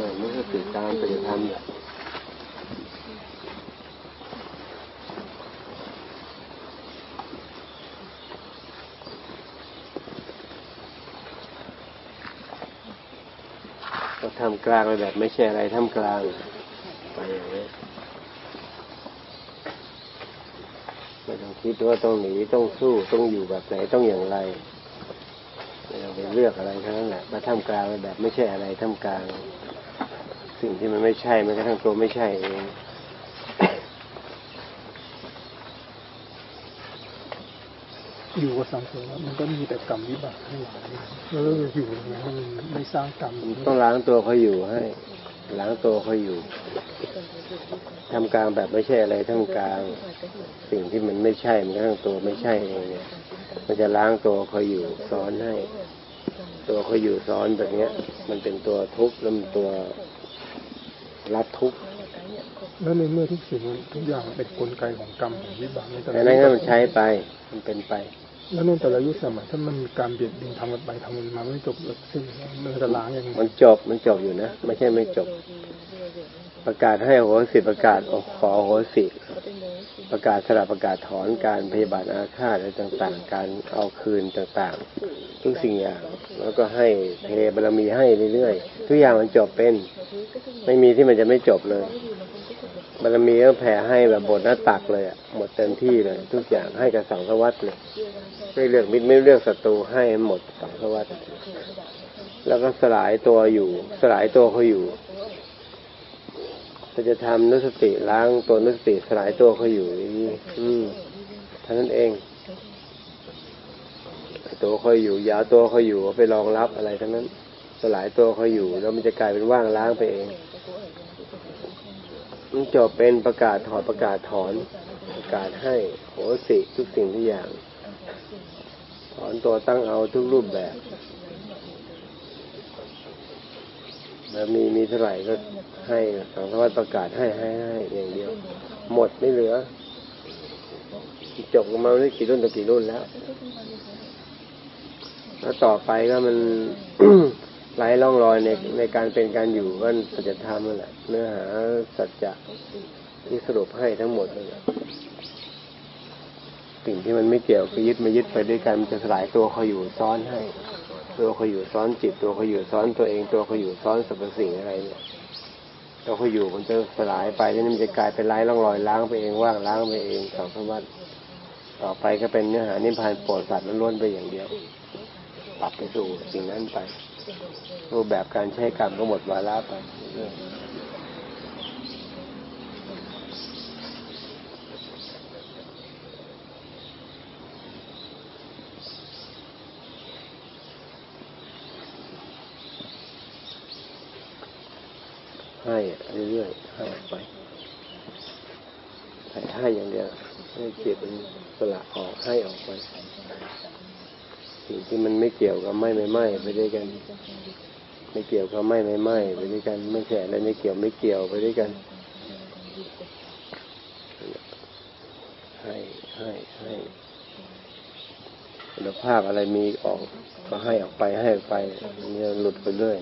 ออมันก็ติดตามปฏิธรรมเนี่ยก็ทำกลางไปแบบไม่ใช่อะไรทำกลางไปอย่างนี้ไม่ต้องคิดว่าต้องหนีต้องสู้ต้องอยู่แบบไหนต้องอย่างไรไม่ต้องไปเลือกอะไรทั้งนั้นแหละมาทำกลางไปแบบไม่ใช่อะไรทำกลาง สิ่งที่มันไม่ใช่มันก็ทั้งตัวไม่ใช่เองอยู่กับสังคมแล้วมันก็มีแต่กรรมวิบากทั้งหลายแล้วเราอยู่ยังไงให้มันไม่สร้างกรรมต้องล้างตัวเขาอยู่ให้ล้างตัวเขาอยู่ทำกลางแบบไม่ใช่อะไรทั้งกลาง สิ่งที่มันไม่ใช่มันก็ทั้งตัวไม่ใช่เองเนี่ย มันจะล้างตัวเขาอยู่สอนให้ ตัวเขาอยู่สอนแบบเนี้ย มันเป็นตัวทุกข์แล้วมันตัว รับทุกข์แล้วในเมื่อทุกสิ่งมันทุกอย่างมันเป็นกลไกของกรรมของวิบากในแต่แต่ละนั้นยุก็คมันใช้ไป มันเป็นไป แล้วในแต่ละยุคสมัยถ้ามันมีการเบียดเบียนทำกันไปทำกันมาไม่จบสิ้นมันจะล้างยังไงมันจบมันจบอยู่นะไม่ใช่ไม่จบ ประกาศให้โหสิประกาศขอโหสิ ประกาศสลับประกาศถอนการพยาบาทอาฆาตอะไรต่างๆ การเอาคืนต่างๆ ทุกสิ่งอย่าง แล้วก็ให้เทบารมีให้เรื่อยๆ ทุกอย่างมันจบเป็น ไม่มีที่มันจะไม่จบเลยบารมีก็แผ่ให้แบบบทหน้าตักเลยอะหมดเต็มที่เลย ทุกอย่างให้กับสังสวัตเลยไม่เลือกมิตรไม่เลือกศัตรูให้หมดสังสวัตแล้วก็สลายตัวอยู่ สลายตัวเขาอยู่ ถ้าจะทำนุสติล้างตัวนุสติสลายตัวเขาอยู่อย่างนี้อืมเท่านั้นเองตัวเขาอยู่ยาตัวเขาอยู่ไปรองรับอะไรทั้งนั้น สลายตัวเขาอยู่ แล้วมันจะกลายเป็นว่างล้างไปเองมันจบเป็นประกาศถอนประกาศถอน ประกาศให้โหสิทุกสิ่งทุกอย่าง ถอนตัวตั้งเอาทุกรูปแบบ แล้วมีมีเท่าไหร่ก็ให้สังฆวัตประกาศให้ให้ให้อย่างเดียว หมดไม่เหลือจบกันมาไม่กี่รุ่นต่อกี่รุ่นแล้ว แล้วต่อไปก็มันไร้ร่องรอยในในการเป็นการอยู่ก็สัจธรรมนั่นแหละเนื้อหาสัจจะที่สรุปให้ทั้งหมดนั่นแหละสิ่งที่มันไม่เกี่ยวก็ยึดมายึดไปด้วยกันมันจะสลายตัวเขาอยู่ซ้อนให้ ตัวเขาอยู่ซ้อนจิต ตัวเขาอยู่ซ้อนตัวเอง ตัวเขาอยู่ซ้อนสรรพสิ่งอะไรเนี่ยตัวเขาอยู่มันจะสลายไปแล้วมันจะกลายเป็นไร้ร่องรอยล้างไปเองว่างล้างไปเองสองสามวันต่อไปก็เป็นเนื้อหานิพพานโปรดสัตว์ล้วนไปอย่างเดียวปรับไปสู่สิ่งนั้นไปรูปแบบการใช้กรรมก็หมดวาระไปเรื่อง ให้เรื่อยๆให้ออกไปให้ให้อย่างเดียวให้จิตมันสละออกให้ออกไปสิ่งที่มันไม่เกี่ยวกับไม่ไม่ไม่ไปด้วยกัน ไม่เกี่ยวกับไม่ไม่ไม่ไปด้วยกัน ไม่ใช่อะไรไม่เกี่ยวไม่เกี่ยวไปด้วยกันให้ให้ให้คุณภาพอะไรมีออก ก็ให้ออกไปให้ออกไปเนี่ยหลุดไปเรื่อย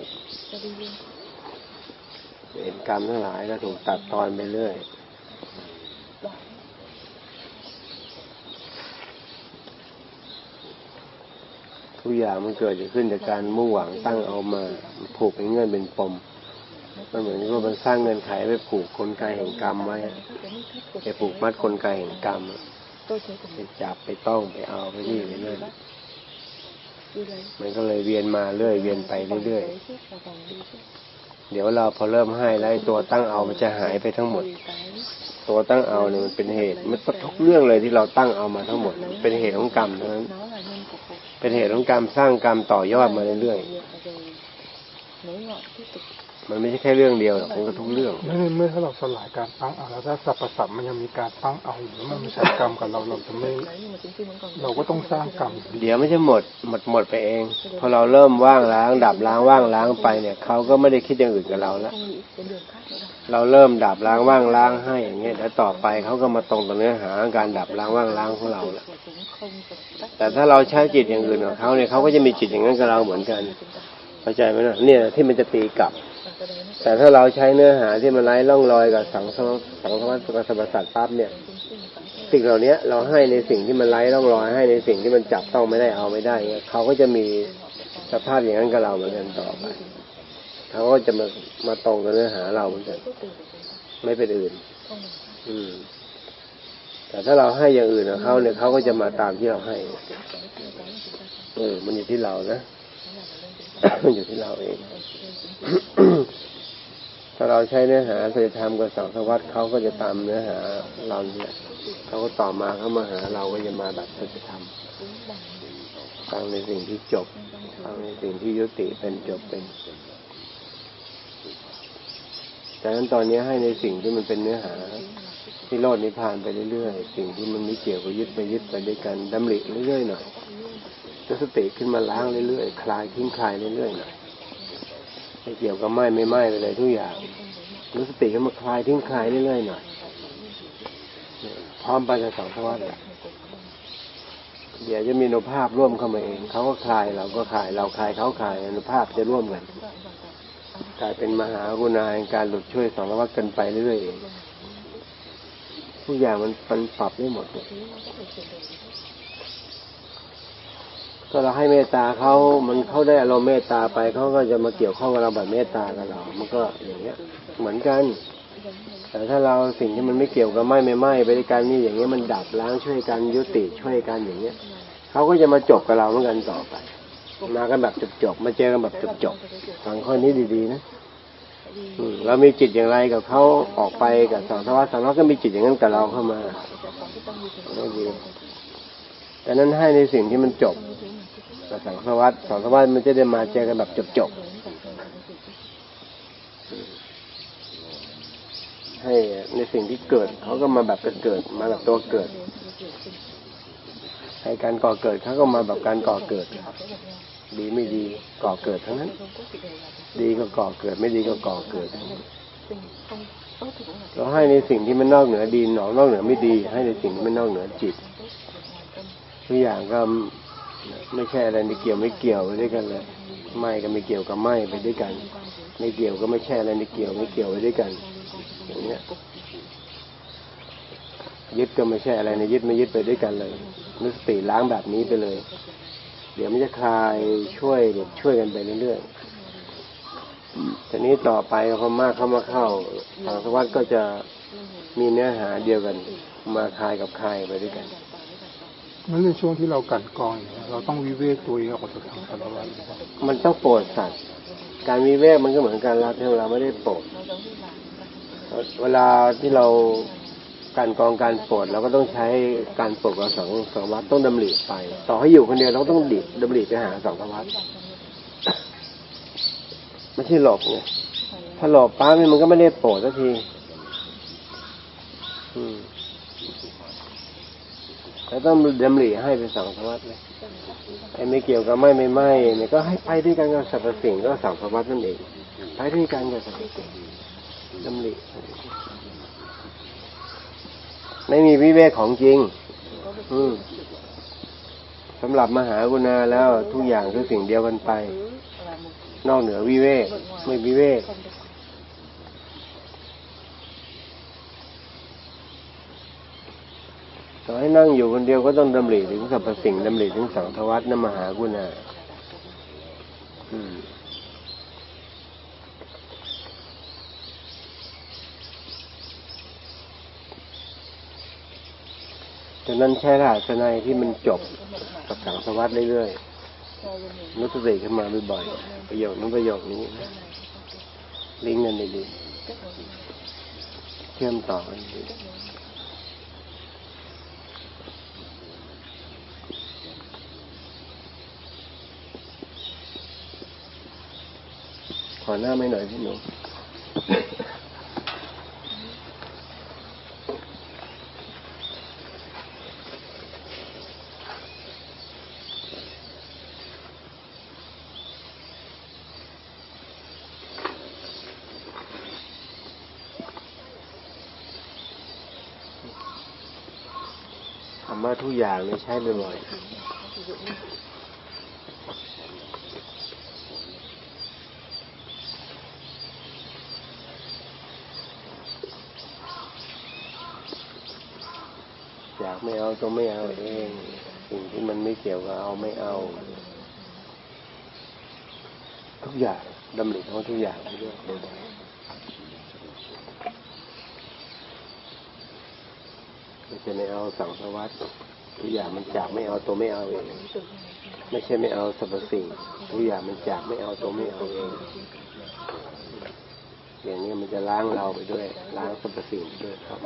เห็นกรรมทั้งหลายก็ถูกตัดตอนไปเรื่อยทุกอย่างมันเกิดจะขึ้นจากการมุ่งหวังตั้งเอามาผูกเป็นเงื่อนเป็นปมมันเหมือนกับว่ามันสร้างเงินไขไปผูกกลไกแห่งกรรมไว้ไปผูกมัดกลไกแห่งกรรมไปจับไปต้องไปเอาไปนี่ไปนั่นมันก็เลยเวียนมาเรื่อยเวียนไปเรื่อยๆ เดี๋ยวเราพอเริ่มให้แล้วตัวตั้งเอามันจะหายไปทั้งหมด ตัวตั้งเอาเนี่ยมันเป็นเหตุมันทุกเรื่องเลยที่เราตั้งเอามาทั้งหมด เป็นเหตุของกรรมนั้น เป็นเหตุของกรรมสร้างกรรมต่อยอดมาเรื่อยๆ มันไม่ใช่แค่เรื่องเดียวหรอกมันก็ทุกเรื่องแล้วในเมื่อถ้าเราสลายการตั้งเอาแล้วถ้าสรรพสัตว์มันยังมีการตั้งเอาอยู่แล้วมันไม่ใช่กรรมกับเราเราจะไม่เราก็ต้องสร้างกรรมอยู่ดีเดี๋ยวไม่ใช่หมดหมดหมดไปเอง พอเราเริ่มว่างล้างดับล้างว่างล้างไปเนี่ยเขาก็ไม่ได้คิดอย่างอื่นกับเราแล้วเราเริ่มดับล้างว่างล้างให้อย่างเงี้ยแล้วต่อไปเขาก็มาตรงต่อเนื้อหาการดับล้างว่างล้างของเราแหละแต่ถ้าเราใช้จิตอย่างอื่นกับเขาเนี่ยเขาก็จะมีจิตอย่างนั้นกับเราเหมือนกันเข้าใจไหมนะเนี่ยที่มันจะตีกลับ แต่ถ้าเราใช้เนื้อหาที่มันไร้ร่องรอยกับสังสารสังสารวัฏกับสรรพสัตว์ปั๊บเนี่ย สิ่งเหล่านี้เราให้ในสิ่งที่มันไร้ร่องรอย ให้ในสิ่งที่มันจับต้องไม่ได้เอาไม่ได้เงี้ยเขาก็จะมีสภาพอย่างนั้นกับเราเหมือนกันต่อไปเขาก็จะมามาตรงกับเนื้อหาเราเหมือนกันไม่เป็นอื่น อืม แต่ถ้าเราให้อย่างอื่นกับเขาเนี่ยเขาก็จะมาตามที่เราให้ เออ มันอยู่ที่เรานะ อยู่ที่เราเองถ้าเราใช้เนื้อหาศีลธรรมกับสังสารวัตเขาก็จะตามเนื้อหาเราเนี่ยเขาก็ต่อมาเขามาหาเราก็จะมาแบบศีลธรรมฟังในสิ่งที่จบฟังในสิ่งที่ยุติเป็นจบเป็นดังนั้นตอนนี้ให้ในสิ่งที่มันเป็นเนื้อหา ที่โลดนิพพานไปเรื่อยๆ สิ่งที่มันไม่เกี่ยวกับยึดไปยึดไปด้วยกันดำริเรื่อยๆหน่อย จะสติขึ้นมาล้างเรื่อยๆ คลายทิ้งคลายเรื่อยๆหน่อยไม่เกี่ยวกับไหม้ไม่ไหม้ไปเลยทุกอย่างรู้สติขึ้นมาคลายทิ้งคลายเรื่อยๆหน่อยพร้อมไปกับสองสวัสดิ์เดี๋ยวจะมีอนุภาพร่วมเข้ามาเอง เขาก็คลายเราก็คลาย เราคลายเขาคลายอนุภาพจะร่วมกันกลายเป็นมหากุณาการหลุดช่วยสองวัดกันไปเรื่อยๆเองทุกอย่างมันมันปรับได้หมด ก็เราให้เมตตาเขามันเขาได้อารมณ์เมตตาไปเขาก็จะมาเกี่ยวข้องกับเราแบบเมตตากับเรา มันก็อย่างเงี้ย เหมือนกัน แต่ถ้าเราสิ่งที่มันไม่เกี่ยวกับไม่ไม่ไม้ไปด้วยกันนี่อย่างเงี้ยมันดับล้างช่วยกันยุติช่วยกันอย่างเงี้ยเขาก็จะมาจบกับเราเหมือนกันต่อไป มากันแบบจบๆมาเจอกันแบบจบๆฟังข้อนี้ดีๆนะเรามีจิตอย่างไรกับเขาออกไปกับสังสารวัฏสังสารวัฏก็มีจิตอย่างนั้นกับเราเข้ามาแต่นั้นให้ในสิ่งที่มันจบ กับสังสวัฏสังสวัฏมันจะได้มาเจอกันแบบจบๆให้ในสิ่งที่เกิดเขาก็มาแบบเกิดมาแบบตัวเกิดให้การก่อเกิดเขาก็มาแบบการก่อเกิด ดีไม่ดีก่อเกิดทั้งนั้น ดีก็ก่อเกิด ไม่ดีก็ก่อเกิดเราให้ในสิ่งที่มันนอกเหนือดีหนอนอกเหนือไม่ดี ให้ในสิ่งที่มันนอกเหนือจิตทุกอย่างก็ ไม่ใช่อะไรไม่เกี่ยวไม่เกี่ยวไปด้วยกันเลยไม่ก็ไม่เกี่ยวกับไม่ไปด้วยกัน ไม่เกี่ยวก็ไม่ใช่อะไรไม่เกี่ยวไม่เกี่ยวไปด้วยกัน อย่างเนี้ยยึดก็ไม่ใช่อะไรในะยึดไม่ยึดไปด้วยกันเลยนึกสติล้างแบบนี้ไปเลย เดี๋ยวมันจะคลายช่วยแบบช่วยกันไปเรื่อยๆทีนี้ต่อไปพอมากเข้ามาเข้าสังสารวัตก็จะมีเนื้อหาเดียวกัน มาคลายกับคลายไปด้วยกัน นั่นในช่วงที่เรากันกรองอย่างเราต้องวิเวกตัวเองออกจากสังสารวัฏหรือเล่ามันต้องโปรดสัตว์การมีเวกมันก็เหมือนการรับที่เราไม่ได้โปรดเวลาที่เราการกรองการโปรดเราก็ต้องใช้การโปรดกับสองสองวัดต้องดำริไป ต่อให้อยู่คนเดียวเราก็ต้องดิบดำริไปหาสองวัดไม่ใช่หลบไงถ้าหลบป้ามันก็ไม่ได้โปรดสักที อืม แล้วต้องดำริให้เป็นสองวัดเลยไอ้ไม่เกี่ยวกับไม่ไม่ไม่เนี่ยก็ให้ไปด้วยกันกับสรรพสิ่งก็สองสวัดนั่นเองไปด้วยกันกับสรรพสิ่งดำริไม่มีวิเวกของจริง อืมสำหรับมหากุณาแล้วทุกอย่างคือสิ่งเดียวกันไป นอกเหนือวิเวกไม่วิเวก ต่อให้นั่งอยู่คนเดียวก็ต้องดำริถึงสรรพสิ่งดำริถึงสังทวัตนมหากุณาฉะนั้นใช้รหัสนัยที่มันจบกับสังสวัตเรื่อยๆนึกสติขึ้นมาบ่อยๆประโยคนั้นประโยคนี้ลิงก์กันดีๆเชื่อมต่อกันดี อหน้าไม่หน่อยพี่หนูคำว่าทุกอย่างเนี่ยใช้บ่อยๆ ไม่เอาตัวไม่เอาเอง สิ่งที่มันไม่เกี่ยวกับเอาไม่เอา ทุกอย่างดำริของทุกอย่างไปด้วยไม่ใช่ไม่เอาสังสารวัตทุกอย่างมันจากไม่เอาตัวไม่เอาเองไม่ใช่ไม่เอาสรรพสิ่งทุกอย่างมันจากไม่เอาตัวไม่เอาเองอย่างนี้มันจะล้างเราไปด้วย ล้างสรรพสิ่งไปด้วยครับ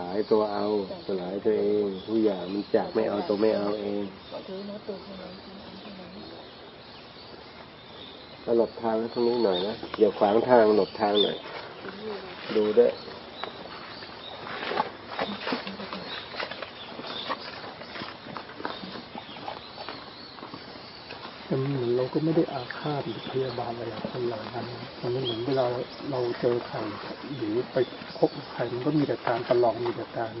ลายตัวเอา สลายตัวเองทุกอย่างมันจากไม่เอาตัวไม่เอาเองก็หลบทางตรงนี้หน่อยนะอย่าขวางทางหลบทางหน่อย ดูด้วย แต่มันเหมือนเรา ก็ไม่ได้อาฆาตหรือพยาบาลอะไรกับคนเหล่านั้นมันไม่เหมือนเวลาเราเจอใครหรือไปพบใครมันก็มีแต่การประลองมีแต่การ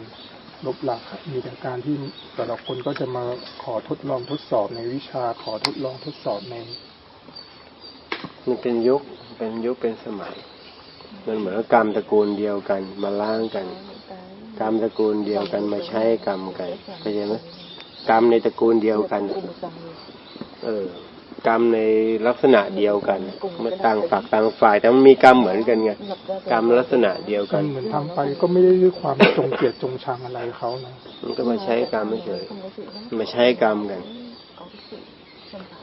ลบหลักมีแต่การที่แต่ละคนก็จะมาขอทดลองทดสอบในวิชาขอทดลองทดสอบในมันเป็นยุคเป็นยุคเป็นสมัย มันเหมือนกับกรรมตระกูลเดียวกันมาล้างกัน กรรมตระกูลเดียวกันมาใช้กรรมกันเข้าใจไหมกรรมในตระกูลเดียวกัน เออ กรรมในลักษณะเดียวกันมันต่างฝักต่างฝ่ายแต่มันมีกรรมเหมือนกันไง nhập ra กรรมลักษณะเดียวกัมันนเหมือนทำไปก็ไม่ได้ด้วยความจงเกลียดจงชังอะไรเขานะมันก็มาใช้กรรมเฉย không có sự gắn มาใช้กรรมกัน có cái sự xâm phạm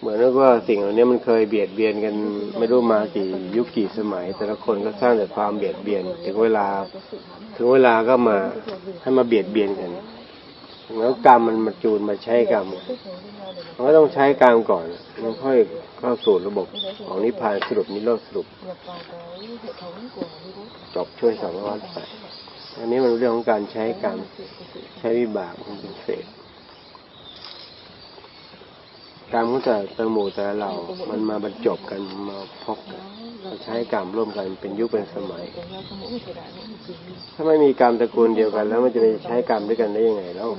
เหมือนกับว่าสิ่งเหล่านี้มันเคยเบียดเบียนกัน ไม่รู้มากี่ยุคกี่สมัย แต่ละคนก็สร้างแต่ความเบียดเบียน ถึงเวลา cái sự hãm ถึงเวลาก็มาให้มาเบียดเบียนกัน แล้วกรรมมันมาจูนมาใช้กรรมมันก็ต้องใช้กรรมก่อนมันค่อยเข้าสู่ระบบของนิพพานสรุปนิโรธสรุปจบช่วยสองร้อยไปอันนี้มันเรื่องของการใช้กรรมใช้วิบากมันเป็นเศษ กรรมของแต่ละหมู่แต่เหล่ามันมาบรรจบกันมาพบกันมาใช้กรรมร่วมกันเป็นยุคเป็นสมัย ถ้าไม่มีกรรมตระกูลเดียวกัน แล้วมันจะไปใช้กรรมด้วยกันได้ยังไงแล้ว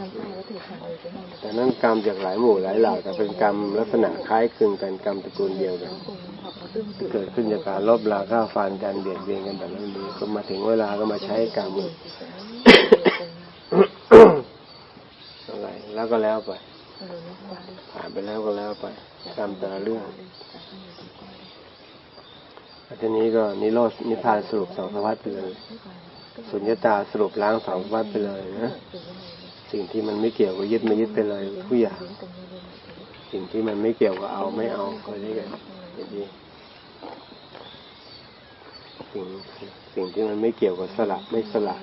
แต่นั่นกรรมจากหลายหมู่หลายเหล่าแต่เป็นกรรมลักษณะคล้ายคลึงกันกรรมตระกูลเดียวกัน เกิดขึ้นจากการลบลาฆ่าฟันกันเบียดเบียนกันแบบนั้นนี้ก็มาถึงเวลาก็มาใช้กรรมอะไรแล้วก็แล้วไป ผ่านไปแล้วก็แล้วไปกรรมแต่ละเรื่องทีนี้ก็นิโรธนิพพานสรุปสองสวัสดิ์ไปเลยสุญญตาสรุปล้างสองสวัสดิ์ไปเลยนะสิ่งที่มันไม่เกี่ยวกับยึดไม่ยึดไปเลยทุกอย่างสิ่งที่มันไม่เกี่ยวกับเอาไม่เอาก็ได้กันดีสิ่งสิ่งที่มันไม่เกี่ยวกับสละไม่สละ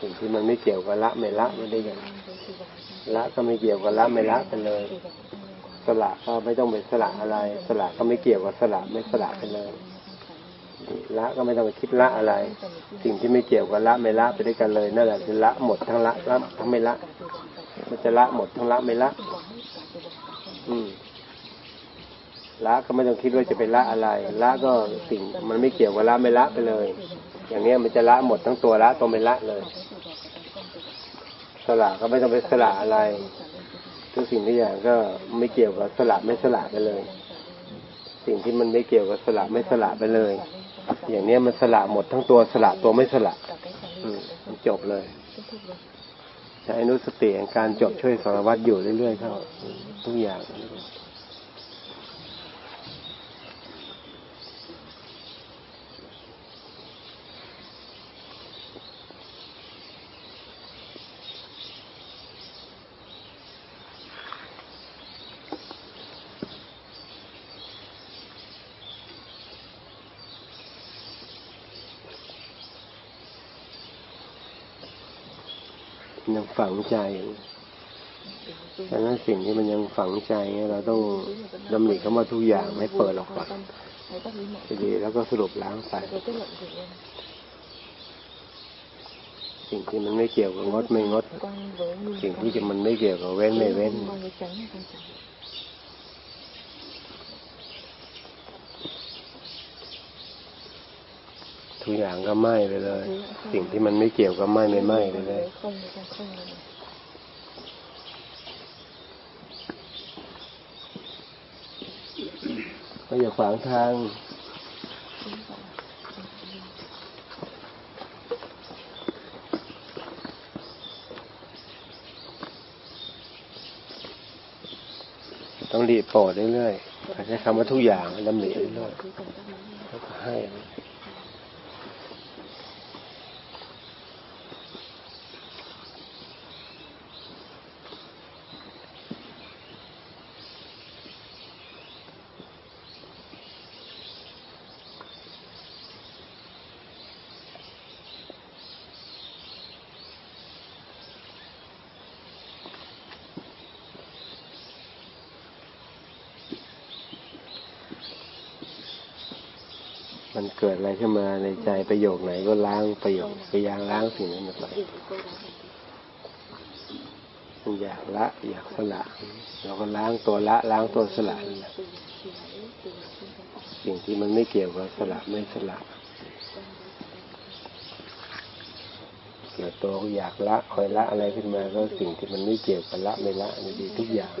สิ่งที่มันไม่เกี่ยวกับละไม่ละไม่ได้กัน ละก็ไม่เกี่ยวกับละไม่ละไปเลย สละก็ไม่ต้องไปสละอะไร สละก็ไม่เกี่ยวกับสละไม่สละไปเลย ละก็ไม่ต้องไปคิดละอะไร สิ่งที่ไม่เกี่ยวกับละไม่ละไปด้วยกันเลยนั่นแหละคือละหมดทั้งละละทั้งไม่ละมันจะละหมดทั้งละไม่ละ อืมละก็ไม่ต้องคิดว่าจะเป็นละอะไร ละก็สิ่งมันไม่เกี่ยวกับละไม่ละไปเลย อย่างเนี้ยมันจะละหมดทั้งตัวละตัวไม่ละเลย สละก็ไม่ต้องไปสละอะไร ทุกสิ่งทุกอย่างก็ไม่เกี่ยวกับสละไม่สละไปเลย สิ่งที่มันไม่เกี่ยวกับสละไม่สละไปเลย อย่างเนี้ยมันสละหมดทั้งตัวสละตัวไม่สละอืมจบเลยใช้อนุสติแห่งการจบช่วยสารวัตรอยู่เรื่อยๆเข้าทุกอย่าง ฝังใจฉะนั้นสิ่งที่มันยังฝังใจเนี่ยเราต้องดำริเข้ามาทุกอย่างไม่เปิดออกไป thấy các lý mọi ดีๆแล้วก็สรุปล้างไป rồi kết luận của em สิ่งที่มันไม่เกี่ยวกับงดไม่งด con với nguyên สิ่งที่มันไม่เกี่ยวกับเว้นไม่เว้น ทุกอย่างก็ไหม้ไปเลย สิ่งที่มันไม่เกี่ยวก็ไหม้ไม่ไหม้ไปเลย không thì con không là ก็อย่าขวางทางต้องรีบโปรดเรื่อยๆใช้คำว่าทุกอย่างดำริเรื่อย cứ cần các món ๆแล้วก็ให้ มันเกิดอะไรขึ้นมาในใจประโยคไหนก็ล้างประโยคพยายามล้างสิ่งนั้นออกไปมันอยากละ อยากสละ เราก็ล้างตัวละ ล้างตัวสละสิ่งที่มันไม่เกี่ยวกับสละไม่สละเกิดตัวอยากละคอยละอะไรขึ้นมาก็สิ่งที่มันไม่เกี่ยวกับละไม่ละนี่ดีทุกอย่าง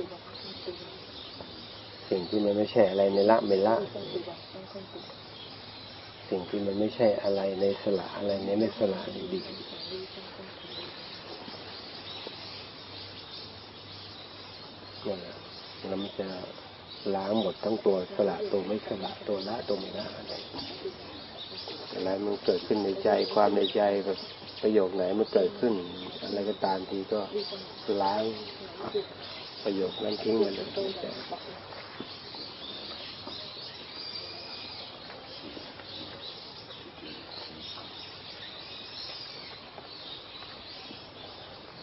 สิ่งที่มันไม่ใช่อะไรในละไม่ละ สิ่งที่มันไม่ใช่อะไรในสละอะไรในไม่สละนี่ดีนั่นแหละแล้วมันจะล้างหมดทั้งตัวสละตัวไม่สละตัวละตัวไม่ละอะไรอะไรมันเกิดขึ้นในใจความในใจแบบประโยคไหนมันเกิดขึ้น อะไรก็ตามทีก็ล้างประโยคนั้นทิ้งไปเลยในใจ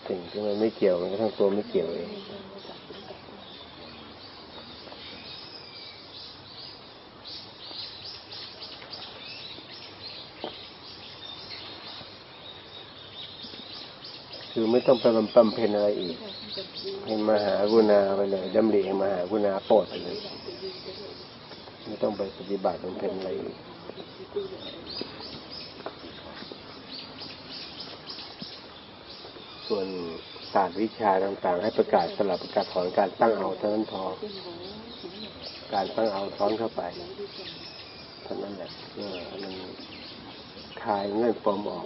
สิ่งที่ มันไม่เกี่ยวมันก็ทั้งตัวไม่เกี่ยวเองคือไม่ต้องไปบำบำเพ็ญอะไรอีกให้มหากุณาไปเลยดำริให้มหากุณาโปรดไปเลยไม่ต้องไปปฏิบัติบำเพ็ญอะไรอีกส่วน ศาสตร์วิชาต่างๆ ให้ประกาศสลับประกาศถอนการตั้งเอาเท่านั้นพอ การตั้งเอาถอนเข้าไปเท่านั้นแหละเพื่อมันคลายเงื่อนปมออก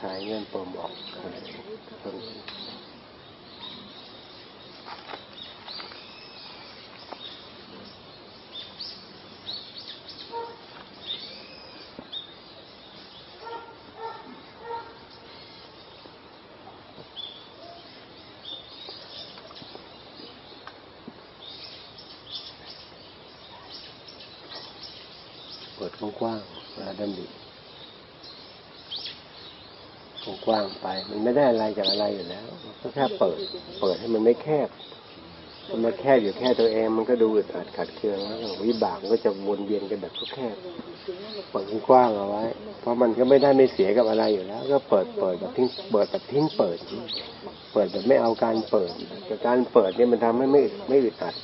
คลายเงื่อนปมออกเท่านั้นเท่านั้น เปิด กว้างๆเวลาดำริกว้างๆไป มันไม่ได้อะไรจากอะไรอยู่แล้วก็แค่เปิด เปิดให้มันไม่แคบมันมาแคบอยู่แค่ตัวเองมันก็ดูอึดอัดขัดเคืองแล้ววิบากก็จะวนเวียนกันแบบแคบเปิดกว้างเอาไว้ เพราะมันก็ไม่ได้ไม่เสียกับอะไรอยู่แล้ว ก็เปิดเปิดแบบทิ้งเปิดแบบทิ้งเปิด เปิดแบบไม่เอาการเปิดแต่การเปิดเนี่ยมันทำให้ไม่ไม่อึดอัด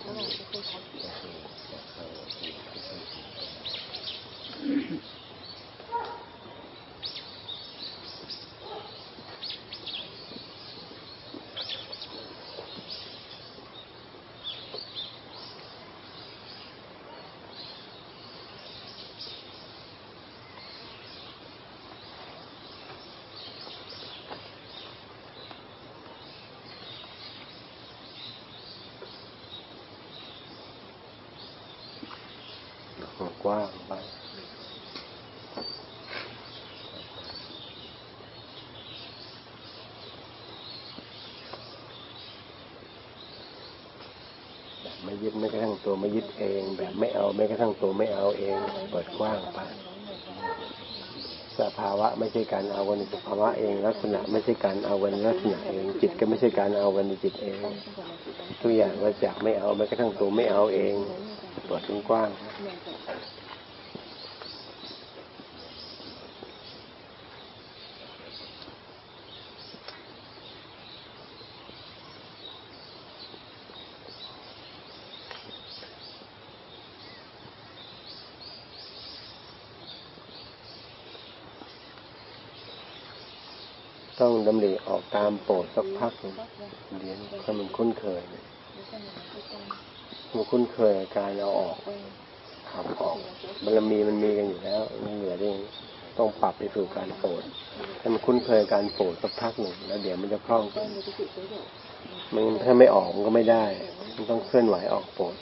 กว้างไปแบบไม่ยึดไม่กระทั่งตัวไม่ยึดเอง แบบไม่เอาไม่กระทั่งตัวไม่เอาเอง เปิดกว้างไปสภาวะไม่ใช่การเอาวันในสภาวะเอง ลักษณะไม่ใช่การเอาวันลักษณะเอง จิตก็ไม่ใช่การเอาวันในจิตเองทุกอย่างมาจากไม่เอาแม้กระทั่งตัวไม่เอาเองเปิดกว้าง ต้องดำริออกตามโปรดสักพักหนึ่งเดี๋ยวถ้ามันคุ้นเคยมันคุ้นเคยการเอาออกขับออกบารมีมันมีกันอยู่แล้วมันเหลือเองต้องปรับไปสู่การโปรดให้มันคุ้นเคยการโปรดสักพักหนึ่งแล้วเดี๋ยวมันจะคล่องขึ้นมันถ้าไม่ออกมันก็ไม่ได้ มันต้องเคลื่อนไหวออกโปรด